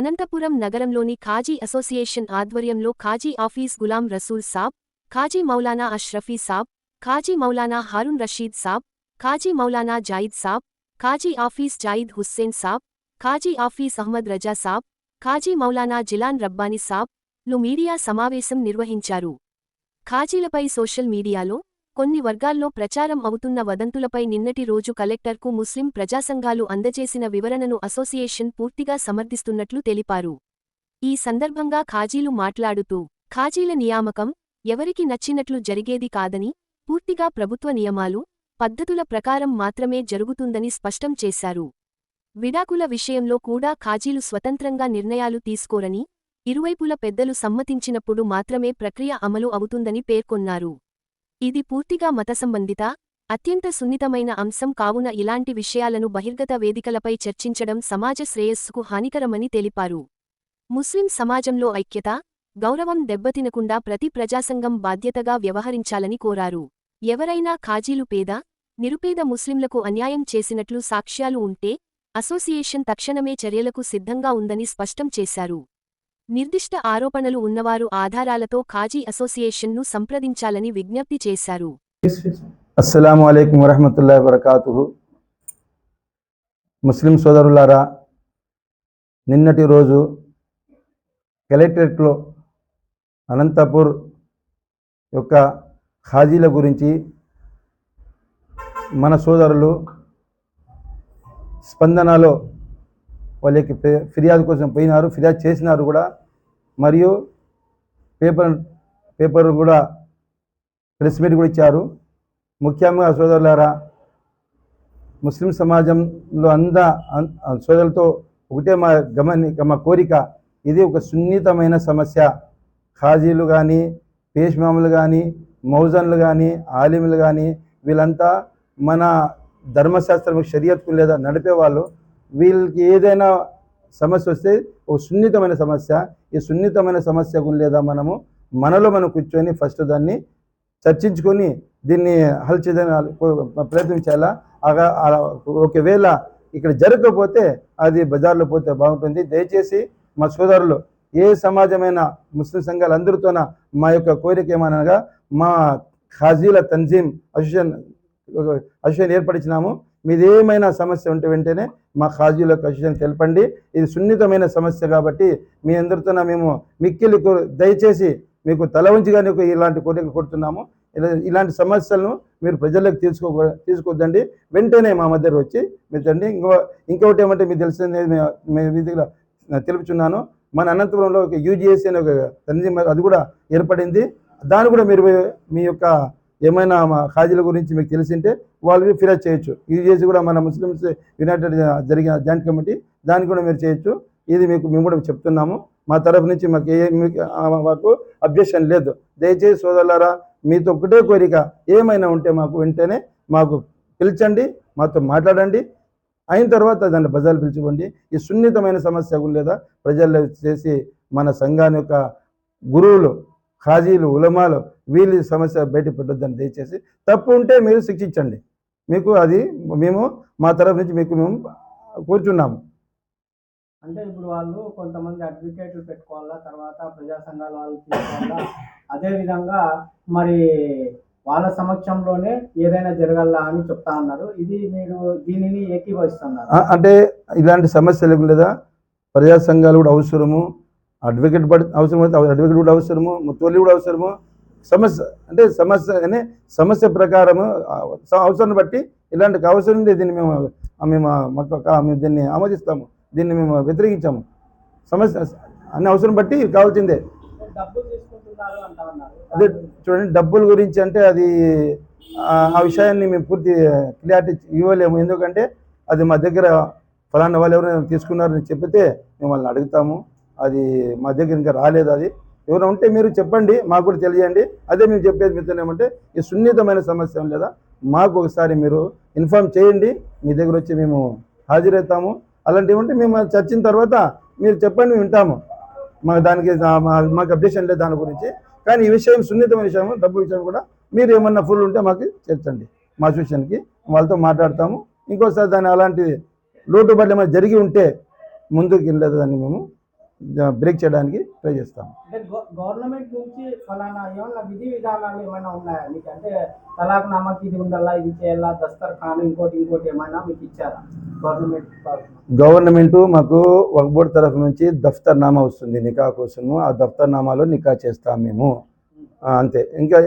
అనంతపురం నగరంలోని ఖాజీ అసోసియేషన్ ఆధ్వర్యంలో Qazi office Ghulam Rasool Saab Qazi Maulana Ashrafi Saab Qazi Maulana Harun Rasheed Saab Qazi Maulana Zaid Saab Qazi office Zaid Hussain Saab Qazi office Ahmed Raza Saab Qazi Maulana Jilan Rabbani సాబ్లు media సమావేశం నిర్వహించారు. ఖాజీలపై social మీడియాలో కొన్ని వర్గాల్లో ప్రచారం అవుతున్న వదంతులపై నిన్నటి రోజు కలెక్టర్కు ముస్లిం ప్రజాసంఘాలు అందజేసిన వివరణను అసోసియేషన్ పూర్తిగా సమర్థిస్తున్నట్లు తెలిపారు. ఈ సందర్భంగా ఖాజీలు మాట్లాడుతూ ఖాజీల నియామకం ఎవరికి నచ్చినట్లు జరిగేది కాదని పూర్తిగా ప్రభుత్వ నియమాలు పద్ధతుల ప్రకారం మాత్రమే జరుగుతుందని స్పష్టం చేశారు. విడాకుల విషయంలో కూడా ఖాజీలు స్వతంత్రంగా నిర్ణయాలు తీసుకోరని ఇరువైపుల పెద్దలు సమ్మతించినప్పుడు మాత్రమే ప్రక్రియ అమలు అవుతుందని పేర్కొన్నారు. ఇది పూర్తిగా మతసంబంధిత అత్యంత సున్నితమైన అంశం కావున ఇలాంటి విషయాలను బహిర్గత వేదికలపై చర్చించడం సమాజ శ్రేయస్సుకు హానికరమని తెలిపారు. ముస్లిం సమాజంలో ఐక్యత గౌరవం దెబ్బతినకుండా ప్రతి ప్రజాసంఘం బాధ్యతగా వ్యవహరించాలని కోరారు. ఎవరైనా ఖాజీలు పేద నిరుపేద ముస్లింలకు అన్యాయం చేసినట్లు సాక్ష్యాలు ఉంటే అసోసియేషన్ తక్షణమే చర్యలకు సిద్ధంగా ఉందని స్పష్టం చేశారు. నిర్దిష్ట ఆరోపణలు ఉన్నవారు ఆధారాలతో ఖాజీ అసోసియేషన్ను సంప్రదించాలని విజ్ఞప్తి చేశారు. అస్సలం అయికం వరహమతుల్లా వరకాతు ముస్లిం సోదరులారా నిన్నటి రోజు కలెక్టరేట్లో అనంతపూర్ యొక్క ఖాజీల గురించి మన సోదరులు స్పందనలో వాళ్ళకి ఫిర్యాదు కోసం పోయినారు ఫిర్యాదు చేసినారు కూడా. మరియు పేపర్ పేపర్ కూడా ప్రెస్ మీట్ కూడా ఇచ్చారు. ముఖ్యంగా సోదరులారా ముస్లిం సమాజంలో అంద సోదరులతో ఒకటే మా గమని మా కోరిక ఇది ఒక సున్నితమైన సమస్య. ఖాజీలు కానీ పేష్మాములు కానీ మౌజన్లు కానీ ఆలిములు కానీ వీళ్ళంతా మన ధర్మశాస్త్రం షరియత్కు లేదా నడిపేవాళ్ళు వీళ్ళకి ఏదైనా సమస్య వస్తే ఒక సున్నితమైన సమస్య ఈ సున్నితమైన సమస్యకు లేదా మనము మనలో మనం కూర్చొని ఫస్ట్ దాన్ని చర్చించుకొని దీన్ని హల్ చేయడానికి అలా ఒకవేళ ఇక్కడ జరగకపోతే అది బజార్లో పోతే బాగుంటుంది. దయచేసి మా సోదరులు ఏ సమాజమైన ముస్లిం సంఘాలు అందరితోన మా యొక్క కోరిక ఏమనగా మా ఖాజీల తంజీం అసోసియేషన్ అసోసియేషన్ ఏర్పరిచినాము మీది ఏమైనా సమస్య ఉంటే వెంటనే మా ఖాజీలకు అసోసియేషన్ తెలపండి. ఇది సున్నితమైన సమస్య కాబట్టి మీ అందరితోన మేము మిక్కిలి దయచేసి మీకు తల వంచిగా ఇలాంటి కోరికలు కొడుతున్నాము ఇలా- ఇలాంటి సమస్యలను మీరు ప్రజలకు తీసుకో తీసుకొద్దండి వెంటనే మా మధ్య వచ్చి మీరు తండి ఇంకో ఇంకొకటి ఏమంటే మీకు తెలిసింది మీ తెలుపుచున్నాను. మన అనంతపురంలో ఒక యూజీఎస్సీ అనే ఒక తండ్రి అది కూడా ఏర్పడింది. దాన్ని కూడా మీరు మీ యొక్క ఏమైనా మా ఖాజీల గురించి మీకు తెలిసింటే వాళ్ళు ఫిర్యాదు చేయొచ్చు. యూజీఎస్సీ కూడా మన ముస్లిమ్స్ యునైటెడ్ జరిగిన జాయింట్ కమిటీ దాన్ని కూడా మీరు చేయొచ్చు. ఇది మీకు మేము కూడా చెప్తున్నాము. మా తరఫు నుంచి మాకు ఏ మాకు అబ్జెక్షన్ లేదు. దయచేసి సోదరులారా మీతో ఒకటే కోరిక ఏమైనా ఉంటే మాకు వెంటనే మాకు పిలిచండి మాతో మాట్లాడండి. అయిన తర్వాత దాన్ని ప్రజలు పిలుచుకోండి. ఈ సున్నితమైన సమస్య లేదా? ప్రజల్లో చేసి మన సంఘాన్ని యొక్క గురువులు ఖాజీలు ఉలమాలు వీళ్ళ సమస్య బయట పెట్టొద్దని దయచేసి తప్పు ఉంటే మీరు శిక్షించండి. మీకు అది మేము మా తరఫు నుంచి మీకు మేము కూర్చున్నాము. అంటే ఇప్పుడు వాళ్ళు కొంతమంది అడ్వకేట్లు పెట్టుకోవాలా తర్వాత ప్రజా సంఘాల వాళ్ళు తీసుకోవాలా? అదే విధంగా మరి వాళ్ళ సమక్షంలోనే ఏదైనా జరగాలా అని చెప్తా ఉన్నారు. ఇది మీరు దీనిని ఏకీభవిస్తున్నారు. అంటే ఇలాంటి సమస్యలు లేదా ప్రజా సంఘాలు కూడా అవసరము. అడ్వకేట్ పడి అవసరం అయితే అడ్వకేట్ కూడా అవసరము ముత్తోళ్ళు కూడా అవసరము సమస్య అంటే సమస్య అనే సమస్య ప్రకారము అవసరం అవసరాన్ని బట్టి ఇలాంటి అవసరం ఉంది దీన్ని మేము మేము మాకు మేము దీన్ని ఆమోదిస్తాము దీన్ని మేము వ్యతిరేకించాము. సమస్య అన్ని అవసరం బట్టి కావాల్సిందే. అదే చూడండి డబ్బుల గురించి అంటే అది ఆ విషయాన్ని మేము పూర్తి క్లియారిటీ ఇవ్వలేము. ఎందుకంటే అది మా దగ్గర ఫలానా వాళ్ళు ఎవరైనా తీసుకున్నారని చెప్తే మేము వాళ్ళని అడుగుతాము. అది మా దగ్గర ఇంకా రాలేదు అది. ఎవరైనా ఉంటే మీరు చెప్పండి మాకు కూడా తెలియండి. అదే మేము చెప్పేది మీతో ఏమంటే ఈ సున్నితమైన సమస్య లేదా? మాకు ఒకసారి మీరు ఇన్ఫామ్ చేయండి మీ దగ్గర వచ్చి మేము హాజరవుతాము. అలాంటివి ఉంటే మేము చర్చిన తర్వాత మీరు చెప్పండి మేము వింటాము. మాకు దానికి మా- మాకు అబ్జెక్షన్ లేదు దాని గురించి. కానీ ఈ విషయం సున్నితమైన విషయం డబ్బు విషయం కూడా మీరు ఏమన్నా ఫుల్ ఉంటే మాకు చేర్చండి. మా అసోసియేషన్కి వాళ్ళతో మాట్లాడతాము. ఇంకోసారి దాన్ని అలాంటి లోటుబాట్లు ఏమైనా జరిగి ఉంటే ముందుకు వెళ్ళలేదు దాన్ని మేము. బ్రేక్ చేయడానికి ట్రై చేస్తాం గవర్నమెంట్ నుంచి ఫలానా ఏమన్నా విధి విధానాలు ఏమైనా ఉన్నాయా మీకు? అంటే తలాక్ నామాకి ఇది ఉండాలా ఇది చేయాలా దస్తర్ ఖాన్ ఇంకోటి ఇంకోటి ఏమైనా మీకు ఇచ్చారా? గవర్నమెంట్? గవర్నమెంట్ మాకు వక్ బోర్డ్ తరఫు నుంచి దఫ్తర్ నామా వస్తుంది నికా కోసము. ఆ దఫ్తర్ నామాలో నికా చేస్తాం మేము. అంతే. ఇంకా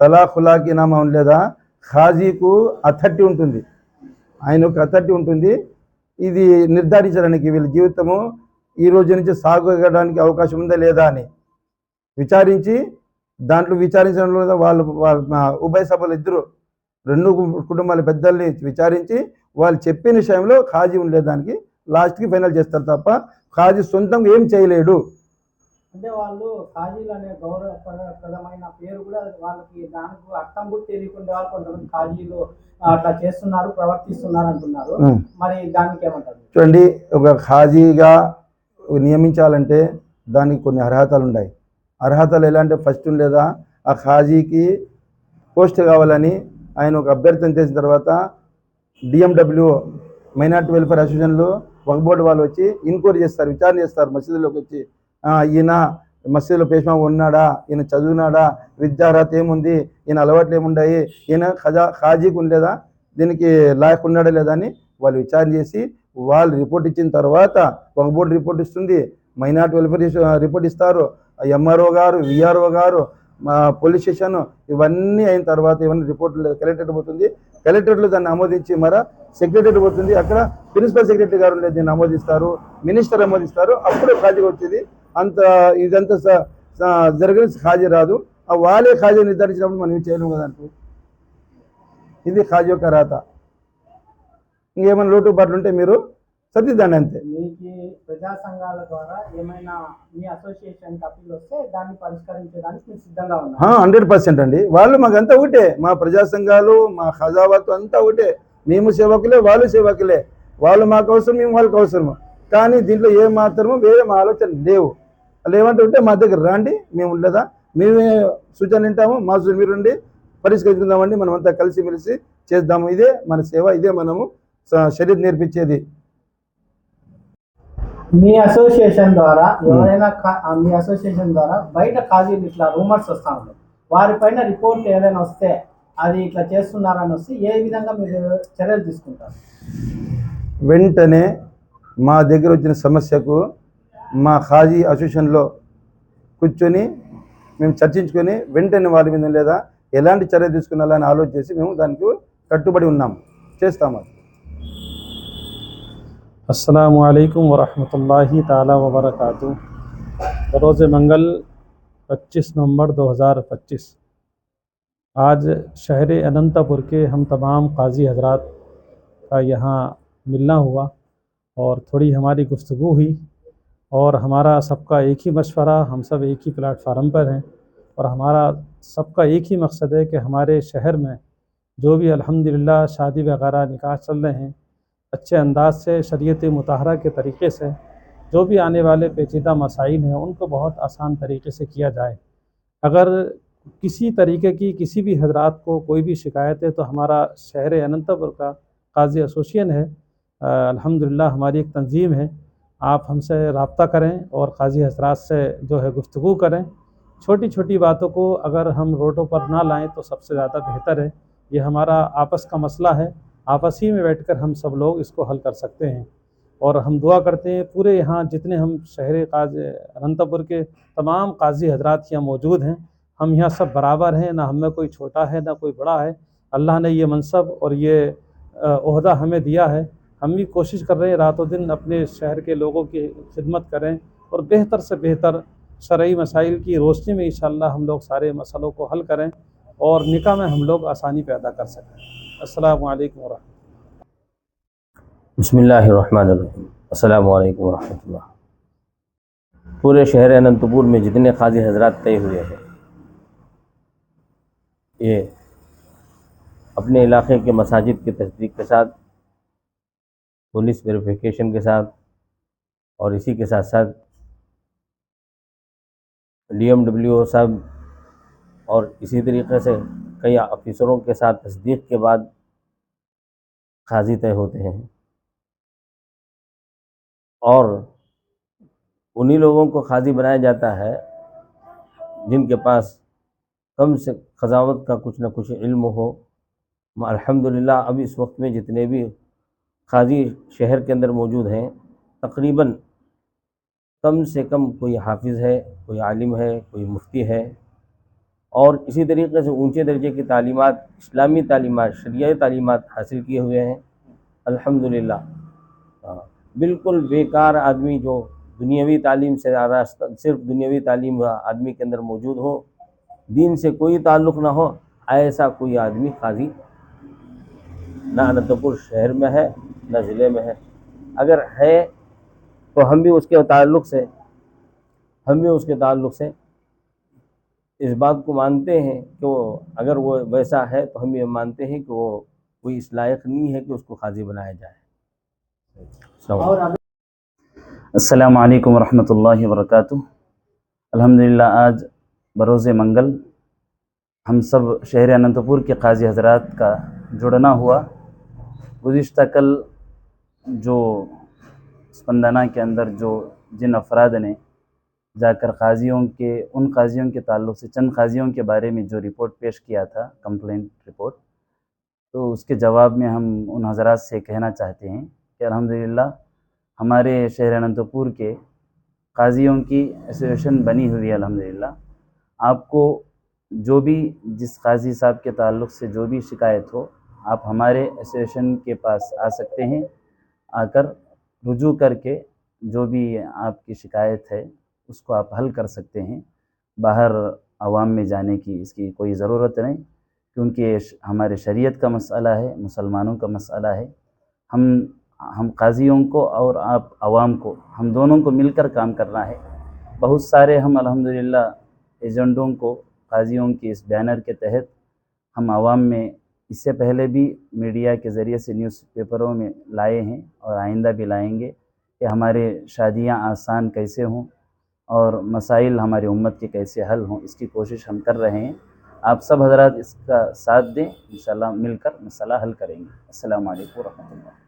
తలా ఖులాకి నామా ఉండలేదా? ఖాజీకు అథర్టీ ఉంటుంది. ఆయనకు అథర్టీ ఉంటుంది. ఇది నిర్ధారించడానికి వీళ్ళ జీవితము ఈ రోజు నుంచి సాగడానికి అవకాశం ఉందా లేదా అని విచారించి దాంట్లో విచారించడంలో వాళ్ళు వాళ్ళ ఉభయ సభలు ఇద్దరు రెండు కుటుంబాల పెద్దల్ని విచారించి వాళ్ళు చెప్పిన విషయంలో ఖాజీ ఉండేదానికి లాస్ట్కి ఫైనల్ చేస్తారు తప్ప ఖాజీ సొంతంగా ఏం చేయలేడు. అంటే వాళ్ళు కాజీలు అనే గౌరవప్రదమైన పేరు కూడా వాళ్ళకి దానికి అర్థం కూడా తెలియకుండా వాళ్ళు కొంతమంది కాజీలు అట్లా చేస్తున్నారు ప్రవర్తిస్తున్నారు అంటున్నారు. మరి దానికి ఏమంటారు? చూడండి ఒక ఖాజీగా నియమించాలంటే దానికి కొన్ని అర్హతలు ఉన్నాయి అర్హతలు ఎలా అంటే ఫస్ట్ లేదా ఆ ఖాజీకి పోస్ట్ కావాలని ఆయన ఒక అభ్యర్థన చేసిన తర్వాత డిఎండబ్ల్యూ మైనార్టీ వెల్ఫేర్ అసోసియేషన్లో వక్ బోర్డు వాళ్ళు వచ్చి ఎంక్వైరీ చేస్తారు విచారణ చేస్తారు మసీదులోకి వచ్చి. "ఆ, ఈయన మసీదులో పేష్మా ఉన్నాడా? ఈయన చదువునాడా? విద్యార్హత ఏముంది? ఈయన అలవాట్లు ఏముండాయి? ఈయన ఖజా ఖాజీకి ఉండేదా? దీనికి లాయక్ ఉన్నాడా లేదా అని వాళ్ళు విచారణ చేసి వాళ్ళు రిపోర్ట్ ఇచ్చిన తర్వాత ఒక బోర్డు రిపోర్ట్ ఇస్తుంది. మైనార్టీ వెల్ఫేర్ రిపోర్ట్ ఇస్తారు. ఎంఆర్ఓ గారు విఆర్ఓ గారు మా పోలీస్ స్టేషన్ ఇవన్నీ అయిన తర్వాత ఇవన్నీ రిపోర్ట్లు కలెక్టరేట్ పోతుంది. కలెక్టరేట్లో దాన్ని ఆమోదించి మరా సెక్రటరీ పోతుంది. అక్కడ ప్రిన్సిపల్ సెక్రటరీ గారు దీన్ని ఆమోదిస్తారు. మినిస్టర్ ఆమోదిస్తారు. అప్పుడే ఖాళీ వచ్చేది. అంత ఇదంతా జరగని ఖాళీ రాదు. ఆ వాళ్ళే ఖాళీ నిర్ధారించినప్పుడు మనం ఏం చేయలేము కదా అంటూ ఇది ఖాళీ యొక్క రాత. ఇంకేమైనా లోటు పాటలు ఉంటే మీరు సర్దిద్దండి అంతే. మీకు ప్రజా సంఘాల ద్వారా ఏమైనా మీ అసోసియేషన్ అప్పీల్ వస్తే దాన్ని పరిష్కరించడానికి మీరు సిద్ధంగా ఉన్నారు హండ్రెడ్ పర్సెంట్ అండి. వాళ్ళు మాకంతా ఒకటే మా ప్రజా సంఘాలు మా ఖజావాతు అంతా ఒకటే మేము సేవకులే వాళ్ళు సేవకులే. వాళ్ళు మాకు అవసరం మేము వాళ్ళకి అవసరము కానీ దీంట్లో ఏ మాత్రము వేరే మా ఆలోచన లేవు ఉంటే మా దగ్గర రండి మేము ఉండదా? మేమే సూచన వింటాము మా సూచన మీరు ఉండి పరిష్కరించుకుందామండి మనమంతా కలిసి మెలిసి చేద్దాము. ఇదే మన సేవ ఇదే మనము శరీరం నేర్పించేది. మీ అసోసియేషన్ ద్వారా ఎవరైనా మీ అసోసియేషన్ ద్వారా బయట కాజీలు ఇట్లా రూమర్స్ వస్తా ఉన్నాయి. వారిపైన రిపోర్ట్ ఏదైనా వస్తే అది ఇట్లా చేస్తున్నారని వస్తే ఏ విధంగా మీరు చర్యలు తీసుకుంటారు? వెంటనే మా దగ్గర వచ్చిన సమస్యకు మా ఖాజీ అసోసియేషన్లో కూర్చొని మేము చర్చించుకొని వెంటనే వాళ్ళ మీద లేదా ఎలాంటి చర్య తీసుకున్నాలని ఆలోచన చేసి మేము దానికి కట్టుబడి ఉన్నాము చేస్తాము అది. असलकम वरहमतुल्लाहि ताला वबरकातु रोज़ मंगल 25 नवंबर 2025 आज शहर अनंतपुर के हम तमाम काजी हजरात का यहाँ मिलना हुआ اور تھوڑی ہماری گفتگو ہوئی اور ہمارا سب کا ایک ہی مشورہ، ہم سب ایک ہی پلیٹ فارم پر ہیں اور ہمارا سب کا ایک ہی مقصد ہے کہ ہمارے شہر میں جو بھی الحمدللہ شادی وغیرہ نکاح چل رہے ہیں، اچھے انداز سے، شریعت متحرہ کے طریقے سے، جو بھی آنے والے پیچیدہ مسائل ہیں، ان کو بہت آسان طریقے سے کیا جائے۔ اگر کسی طریقے کی کسی بھی حضرات کو کوئی بھی شکایت ہے تو ہمارا شہر اننتپور کا قاضی ایسوسین ہے۔ الحمدللہ، ہماری ایک تنظیم ہے۔ آپ ہم سے رابطہ کریں اور قاضی حضرات سے جو ہے گفتگو کریں۔ چھوٹی چھوٹی باتوں کو اگر ہم روڈوں پر نہ لائیں تو سب سے زیادہ بہتر ہے۔ یہ ہمارا آپس کا مسئلہ ہے۔ آپس ہی میں بیٹھ کر ہم سب لوگ اس کو حل کر سکتے ہیں۔ اور ہم دعا کرتے ہیں، پورے یہاں جتنے ہم شہر قاضی انتپور کے تمام قاضی حضرات یہاں موجود ہیں، ہم یہاں سب برابر ہیں۔ نہ ہم میں کوئی چھوٹا ہے، نہ کوئی بڑا ہے۔ اللہ نے یہ منصب اور یہ عہدہ ہمیں دیا ہے۔ ہم بھی کوشش کر رہے ہیں رات و دن اپنے شہر کے لوگوں کی خدمت کریں اور بہتر سے بہتر شرعی مسائل کی روشنی میں انشاءاللہ ہم لوگ سارے مسئلوں کو حل کریں اور نکاح میں ہم لوگ آسانی پیدا کر سکیں۔ السلام علیکم ورحمۃ بسم اللہ الرحمن الرحیم۔ السلام علیکم ورحمۃ اللہ۔ پورے شہر اننت پور میں جتنے قاضی حضرات طے ہوئے ہیں، یہ اپنے علاقے کے مساجد کی تصدیق کے ساتھ پولیس ویریفیکیشن کے ساتھ اور اسی کے ساتھ ساتھ ڈی ایم ڈبلیو او صاحب اور اسی طریقے سے کئی آفیسروں کے ساتھ تصدیق کے بعد قاضی طے ہوتے ہیں۔ اور انہی لوگوں کو قاضی بنایا جاتا ہے جن کے پاس کم سے قضاوت کا کچھ نہ کچھ علم ہو۔ الحمدللہ، اب اس وقت میں جتنے بھی قاضی شہر کے اندر موجود ہیں۔ تقریباً کم سے کم کوئی حافظ ہے، کوئی عالم ہے، کوئی مفتی ہے۔ اور اسی طریقے سے اونچے درجے کی تعلیمات، اسلامی تعلیمات شریعہ تعلیمات حاصل کیے ہوئے ہیں۔ الحمدللہ۔ ہاں، بالکل بیکار آدمی جو دنیاوی تعلیم سے راستہ صرف دنیاوی تعلیم آدمی کے اندر موجود ہو، دین سے کوئی تعلق نہ ہو، ایسا کوئی آدمی قاضی نہ انتپور شہر میں ہے۔ نہ ضلع میں ہے۔ اگر ہے تو ہم بھی اس کے تعلق سے، ہم بھی اس کے تعلق سے اس بات کو مانتے ہیں کہ وہ اگر وہ ویسا ہے تو ہم یہ مانتے ہیں کہ وہ کوئی اس لائق نہیں ہے کہ اس کو قاضی بنایا جائے۔ السلام علیکم۔ ورحمۃ اللہ وبرکاتہ۔ الحمدللہ، آج بروز منگل ہم سب شہر انتپور کے قاضی حضرات کا جڑنا ہوا۔ گزشتہ کل جو اسپندنہ کے اندر جو جن افراد نے جا کر قاضیوں کے، ان قاضیوں کے تعلق سے، چند قاضیوں کے بارے میں جو رپورٹ پیش کیا تھا، کمپلینٹ رپورٹ، تو اس کے جواب میں ہم ان حضرات سے کہنا چاہتے ہیں کہ الحمدللہ ہمارے شہر اننت پور کے قاضیوں کی ایسوسیشن بنی ہوئی ہے، الحمدللہ۔ آپ کو جو بھی جس قاضی صاحب کے تعلق سے جو بھی شکایت ہو، آپ ہمارے ایسوسیشن کے پاس آ سکتے ہیں۔ آ کر رجوع کر کے جو بھی آپ کی شکایت ہے، اس کو آپ حل کر سکتے ہیں۔ باہر عوام میں جانے کی اس کی کوئی ضرورت نہیں۔ کیونکہ ہمارے شریعت کا مسئلہ ہے، مسلمانوں کا مسئلہ ہے۔ ہم ہم قاضیوں کو اور آپ عوام کو، ہم دونوں کو مل کر کام کرنا ہے۔ بہت سارے ہم الحمدللہ ایجنڈوں کو، قاضیوں کی اس بینر کے تحت ہم عوام میں اس سے پہلے بھی میڈیا کے ذریعے سے نیوز پیپروں میں لائے ہیں اور آئندہ بھی لائیں گے کہ ہمارے شادیاں آسان کیسے ہوں اور مسائل ہماری امت کے کیسے حل ہوں، اس کی کوشش ہم کر رہے ہیں۔ آپ سب حضرات اس کا ساتھ دیں، انشاءاللہ مل کر مسئلہ حل کریں گے۔ السلام علیکم ورحمۃ اللہ۔